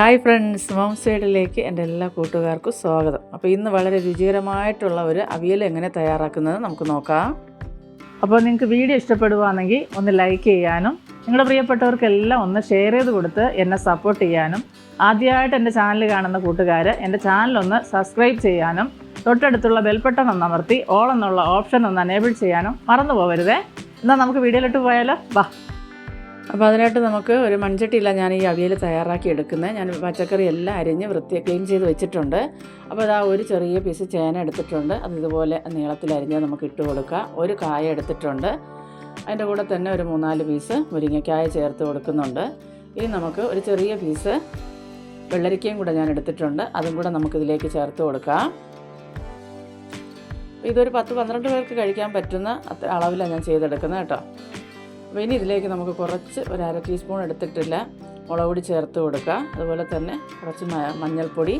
Hi friends mom സൈഡിലേക്ക് എന്റെ എല്ലാ കൂട്ടുകാർക്കും സ്വാഗതം. അപ്പോൾ ഇന്ന് വളരെ രുചികരമായിട്ടുള്ള ഒരു അവിയൽ എങ്ങനെ തയ്യാറാക്കുന്നത് നമുക്ക് നോക്കാം. അപ്പോൾ നിങ്ങൾക്ക് വീഡിയോ ഇഷ്ടപ്പെടുവാണെങ്കിൽ ഒന്ന് ലൈക്ക് ചെയ്യാനും നിങ്ങളുടെ പ്രിയപ്പെട്ടവർക്കെല്ലാം ഒന്ന് ഷെയർ ചെയ്ത് കൊടുത്ത് എന്നെ സപ്പോർട്ട് ചെയ്യാനും ആദ്യമായിട്ട് എന്റെ ചാനൽ കാണുന്ന കൂട്ടുകാർ എന്റെ ചാനലൊന്ന് സബ്സ്ക്രൈബ് ചെയ്യാനും തൊട്ടടുത്തുള്ള ബെൽബട്ടൺ ഒന്ന് അമർത്തി ഓൾ എന്നുള്ള ഓപ്ഷൻ ഒന്ന് അനേബിൾ ചെയ്യാനും മറന്നു പോകരുതേ എന്നാൽ നമുക്ക് വീഡിയോയിലിട്ട് പോയാലോ? വാ. അപ്പോൾ അതിനായിട്ട് നമുക്ക് ഒരു മൺചട്ടിയില്ല ഞാൻ ഈ അവിയൽ തയ്യാറാക്കി എടുക്കുന്നത് ഞാൻ പച്ചക്കറി എല്ലാം അരിഞ്ഞ് വൃത്തി ക്ലീൻ ചെയ്ത് വെച്ചിട്ടുണ്ട്. അപ്പോൾ ഇതാ ഒരു ചെറിയ പീസ് ചേന എടുത്തിട്ടുണ്ട്. അത് ഇതുപോലെ നീളത്തിൽ അരിഞ്ഞ് നമുക്ക് ഇട്ട് കൊടുക്കുക ഒരു കായ എടുത്തിട്ടുണ്ട്. അതിന്റെ കൂടെ തന്നെ ഒരു മൂന്നാൽ പീസ് മുരിങ്ങക്കായ ചേർത്ത് കൊടുക്കുന്നുണ്ട്. ഇനി നമുക്ക് ഒരു ചെറിയ പീസ് വെള്ളരിക്കയും കൂടെ ഞാൻ എടുത്തിട്ടുണ്ട്. അതും കൂടെ നമുക്കിതിലേക്ക് ചേർത്ത് കൊടുക്കാം. ഇതൊരു പത്ത് പന്ത്രണ്ട് പേർക്ക് കഴിക്കാൻ പറ്റുന്ന അളവിലാണ് ഞാൻ ചെയ്തെടുക്കുന്നത് കേട്ടോ. അപ്പോൾ ഇനി ഇതിലേക്ക് നമുക്ക് കുറച്ച് ഒരു അര ടീസ്പൂൺ എടുത്തിട്ടില്ല. മുളക് പൊടി ചേർത്ത് കൊടുക്കുക. അതുപോലെ തന്നെ കുറച്ച് മഞ്ഞൾപ്പൊടി.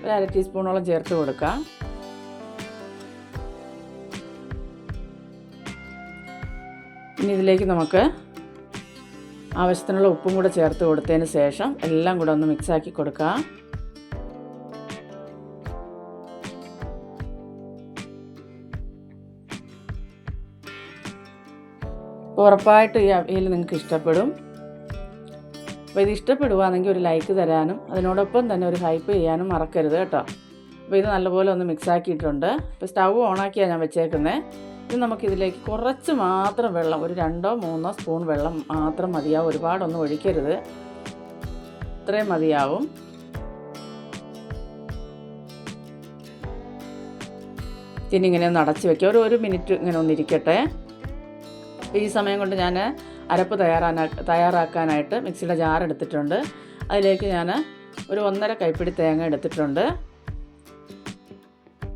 ഒരു അര ടീസ്പൂണോളം ചേർത്ത് കൊടുക്കുക. ഇനി ഇതിലേക്ക് നമുക്ക് ആവശ്യത്തിനുള്ള ഉപ്പും കൂടെ ചേർത്ത് കൊടുത്തതിന് ശേഷം എല്ലാം കൂടെ ഒന്ന് മിക്സാക്കി കൊടുക്കുക. അപ്പോൾ ഉറപ്പായിട്ട് ഈ അവിയൽ നിങ്ങൾക്ക് ഇഷ്ടപ്പെടും. അപ്പോൾ ഇത് ഇഷ്ടപ്പെടുവാണെങ്കിൽ ഒരു ലൈക്ക് തരാനും അതിനോടൊപ്പം തന്നെ ഒരു ഹൈപ്പ് ചെയ്യാനും മറക്കരുത് കേട്ടോ. അപ്പോൾ ഇത് നല്ലപോലെ ഒന്ന് മിക്സ് ആക്കിയിട്ടുണ്ട്. ഇപ്പോൾ സ്റ്റൗ ഓണാക്കിയാണ് ഞാൻ വെച്ചേക്കുന്നത് ഇത് നമുക്കിതിലേക്ക് കുറച്ച് മാത്രം വെള്ളം ഒരു രണ്ടോ മൂന്നോ സ്പൂൺ വെള്ളം മാത്രം മതിയാവും. ഒരുപാടൊന്നും ഒഴിക്കരുത്. ഇത്രയും മതിയാവും. ഇനി ഇങ്ങനെ ഒന്ന് അടച്ച് വെക്കുക ഒരു ഒരു മിനിറ്റ് ഇങ്ങനെ ഒന്ന് ഇരിക്കട്ടെ. ഈ സമയം കൊണ്ട് ഞാൻ അരപ്പ് തയ്യാറാനാ തയ്യാറാക്കാനായിട്ട് മിക്സിയുടെ ജാർ എടുത്തിട്ടുണ്ട്. അതിലേക്ക് ഞാൻ ഒരു ഒന്നര കൈപ്പിടി തേങ്ങ എടുത്തിട്ടുണ്ട്.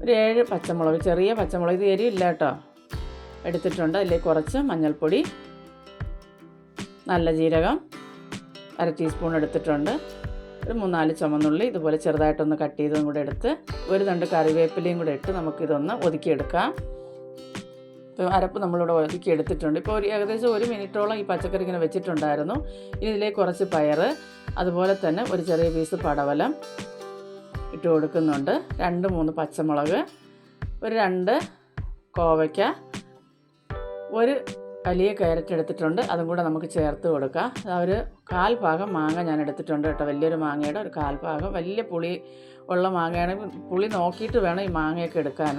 ഒരു ഏഴ് പച്ചമുളക് ചെറിയ പച്ചമുളക് ഇത് എരിയില്ല കേട്ടോ. എടുത്തിട്ടുണ്ട്. അതിലേക്ക് കുറച്ച് മഞ്ഞൾപ്പൊടി നല്ല ജീരകം അര ടീസ്പൂൺ എടുത്തിട്ടുണ്ട്. ഒരു മൂന്നാൽ ചുമന്നുള്ളി ഇതുപോലെ ചെറുതായിട്ടൊന്ന് കട്ട് ചെയ്തതും കൂടെ എടുത്ത് ഒരു തണ്ട് കറിവേപ്പിലയും കൂടെ ഇട്ട് നമുക്കിതൊന്ന് ഒതുക്കിയെടുക്കാം. അരപ്പ് നമ്മളിവിടെ ഒതുക്കി എടുത്തിട്ടുണ്ട്. ഇപ്പോൾ ഒരു ഏകദേശം ഒരു മിനിറ്റോളം ഈ പച്ചക്കറി ഇങ്ങനെ വെച്ചിട്ടുണ്ടായിരുന്നു. ഇനി ഇതിലേക്ക് കുറച്ച് പയറ് അതുപോലെ തന്നെ ഒരു ചെറിയ പീസ് പടവലം ഇട്ട് കൊടുക്കുന്നുണ്ട്. രണ്ട് മൂന്ന് പച്ചമുളക് ഒരു രണ്ട് കോവയ്ക്ക ഒരു വലിയ ക്യാരറ്റ് എടുത്തിട്ടുണ്ട്. അതും കൂടെ നമുക്ക് ചേർത്ത് കൊടുക്കാം. ഒരു കാൽ ഭാഗം മാങ്ങ ഞാൻ എടുത്തിട്ടുണ്ട് കേട്ടോ. വലിയൊരു മാങ്ങയുടെ ഒരു കാൽ ഭാഗം. വലിയ പുളി ഉള്ള മാങ്ങയാണെങ്കിൽ പുളി നോക്കിയിട്ട് വേണം ഈ മാങ്ങയൊക്കെ എടുക്കാൻ.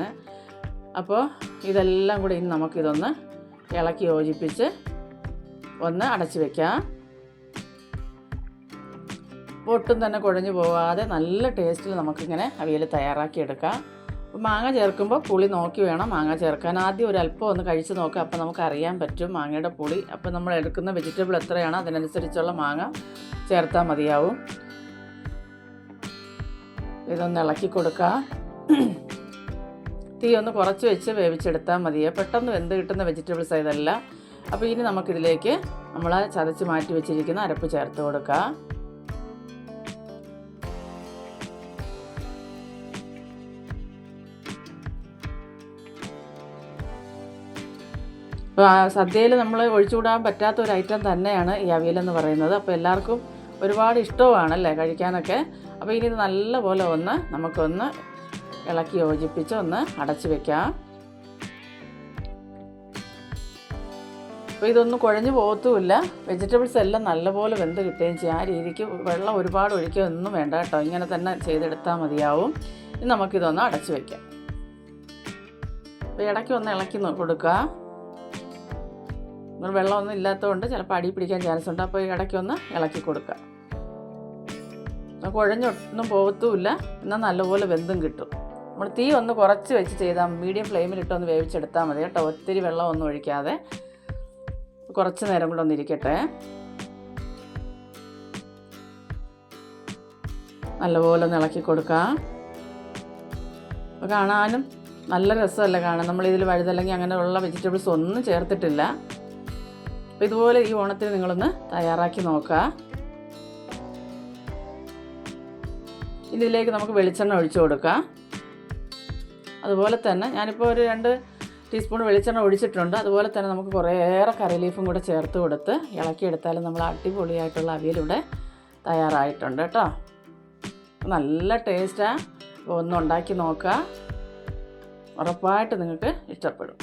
അപ്പോൾ ഇതെല്ലാം കൂടി ഇനി നമുക്കിതൊന്ന് ഇളക്കി യോജിപ്പിച്ച് ഒന്ന് അടച്ച് വയ്ക്കാം ഒട്ടും തന്നെ കുഴഞ്ഞു പോവാതെ നല്ല ടേസ്റ്റിൽ നമുക്കിങ്ങനെ അവിയൽ തയ്യാറാക്കിയെടുക്കാം മാങ്ങ ചേർക്കുമ്പോൾ പുളി നോക്കി വേണം മാങ്ങ ചേർക്കാൻ. ആദ്യം ഒരു അല്പം ഒന്ന് കഴിച്ച് നോക്കാം. അപ്പോൾ നമുക്ക് അറിയാൻ പറ്റും മാങ്ങയുടെ പുളി. അപ്പോൾ നമ്മൾ എടുക്കുന്ന വെജിറ്റബിൾ എത്രയാണോ അതിനനുസരിച്ചുള്ള മാങ്ങ ചേർത്താൽ മതിയാവും. ഇതൊന്ന് ഇളക്കി കൊടുക്കുക തീ ഒന്ന് കുറച്ച് വെച്ച് വേവിച്ചെടുത്താൽ മതിയേ. പെട്ടെന്ന് വെന്ത് കിട്ടുന്ന വെജിറ്റബിൾസ് ഇതല്ല അപ്പോൾ ഇനി നമുക്കിതിലേക്ക് നമ്മൾ ചതച്ച് മാറ്റി വെച്ചിരിക്കുന്ന അരപ്പ് ചേർത്ത് കൊടുക്കുക സദ്യയിൽ നമ്മൾ ഒഴിച്ചുകൂടാൻ പറ്റാത്ത ഒരു ഐറ്റം തന്നെയാണ് ഈ അവിയലെന്ന് പറയുന്നത്. അപ്പോൾ എല്ലാവർക്കും ഒരുപാട് ഇഷ്ടവുമാണല്ലേ കഴിക്കാനൊക്കെ. അപ്പോൾ ഇനി ഇത് നല്ലപോലെ ഒന്ന് നമുക്കൊന്ന് ഇളക്കി യോജിപ്പിച്ച് ഒന്ന് അടച്ചു വെക്കാം. അപ്പോൾ ഇതൊന്നും കുഴഞ്ഞു പോകത്തുമില്ല. വെജിറ്റബിൾസ് എല്ലാം നല്ലപോലെ വെന്ത് കിട്ടുകയും ചെയ്യും. ആ രീതിക്ക് വെള്ളം ഒരുപാട് ഒഴിക്കുക ഒന്നും വേണ്ട കേട്ടോ. ഇങ്ങനെ തന്നെ ചെയ്തെടുത്താൽ മതിയാവും. ഇനി നമുക്കിതൊന്ന് അടച്ചു വയ്ക്കാം അപ്പോൾ ഇടയ്ക്ക് ഒന്ന് ഇളക്കി കൊടുക്കുക. നമ്മൾ വെള്ളമൊന്നും ഇല്ലാത്തതുകൊണ്ട് ചിലപ്പോൾ അടി പിടിക്കാൻ ചാൻസ് ഉണ്ട്. അപ്പോൾ ഇടയ്ക്കൊന്ന് ഇളക്കി കൊടുക്കുക. കുഴഞ്ഞൊന്നും പോകത്തുമില്ല. എന്നാൽ നല്ലപോലെ വെന്തും കിട്ടും. നമ്മൾ തീ ഒന്ന് കുറച്ച് വെച്ച് ചെയ്താൽ മീഡിയം ഫ്ലെയിമിലിട്ട് ഒന്ന് വേവിച്ചെടുത്താൽ മതി കേട്ടോ. ഒത്തിരി വെള്ളമൊന്നും ഒഴിക്കാതെ. കുറച്ച് നേരം കൂടെ ഒന്ന് ഇരിക്കട്ടെ. നല്ലപോലെ ഒന്ന് ഇളക്കി കൊടുക്കാം. അപ്പോൾ കാണാനും നല്ല രസമല്ലേ കാണാൻ. നമ്മളിതിൽ വഴുതല്ലെങ്കിൽ അങ്ങനെയുള്ള വെജിറ്റബിൾസ് ഒന്നും ചേർത്തിട്ടില്ല. അപ്പോൾ ഇതുപോലെ ഈ ഓണത്തിന് നിങ്ങളൊന്ന് തയ്യാറാക്കി നോക്കുക ഇതിലേക്ക് നമുക്ക് വെളിച്ചെണ്ണ ഒഴിച്ചു കൊടുക്കാം. അതുപോലെ തന്നെ ഞാനിപ്പോൾ ഒരു രണ്ട് ടീസ്പൂൺ വെളിച്ചെണ്ണ ഒഴിച്ചിട്ടുണ്ട്. അതുപോലെ തന്നെ നമുക്ക് കുറേയേറെ കറി ലീഫും കൂടെ ചേർത്ത് കൊടുത്ത് ഇളക്കിയെടുത്താലും നമ്മൾ അടിപൊളിയായിട്ടുള്ള അവിയലൂടെ തയ്യാറായിട്ടുണ്ട് കേട്ടോ. നല്ല ടേസ്റ്റാണ് ഒന്ന് ഉണ്ടാക്കി നോക്കുക. ഉറപ്പായിട്ട് നിങ്ങൾക്ക് ഇഷ്ടപ്പെടും.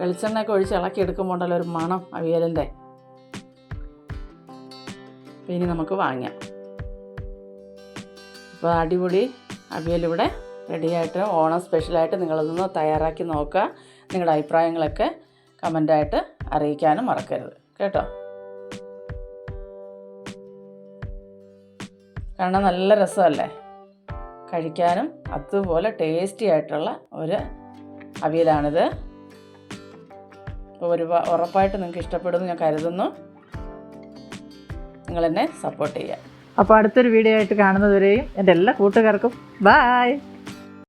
വെളിച്ചെണ്ണയൊക്കെ ഒഴിച്ച് ഇളക്കി എടുക്കുമ്പോൾ ഉണ്ടല്ലോ ഒരു മണം അവിയലിന്റെ. ഇനി നമുക്ക് വാങ്ങാം അപ്പോൾ അടിപൊളി അവിയലിവിടെ റെഡിയായിട്ട് ഓണം സ്പെഷ്യലായിട്ട് നിങ്ങളതൊന്ന് തയ്യാറാക്കി നോക്കുക. നിങ്ങളുടെ അഭിപ്രായങ്ങളൊക്കെ കമന്റായിട്ട് അറിയിക്കാനും മറക്കരുത്. കേട്ടോ? കാരണം നല്ല രസമല്ലേ? കഴിക്കാനും അതുപോലെ ടേസ്റ്റി ആയിട്ടുള്ള ഒരു അവിയലാണിത്. അപ്പോൾ ഒരു ഉറപ്പായിട്ട് നിങ്ങൾക്ക് ഇഷ്ടപ്പെടുമെന്ന് ഞാൻ കരുതുന്നു. നിങ്ങളെന്നെ സപ്പോർട്ട് ചെയ്യുക. അപ്പോൾ അടുത്തൊരു വീഡിയോ ആയിട്ട് കാണുന്നതുവരെയും എന്റെ എല്ലാ കൂട്ടുകാർക്കും ബായ്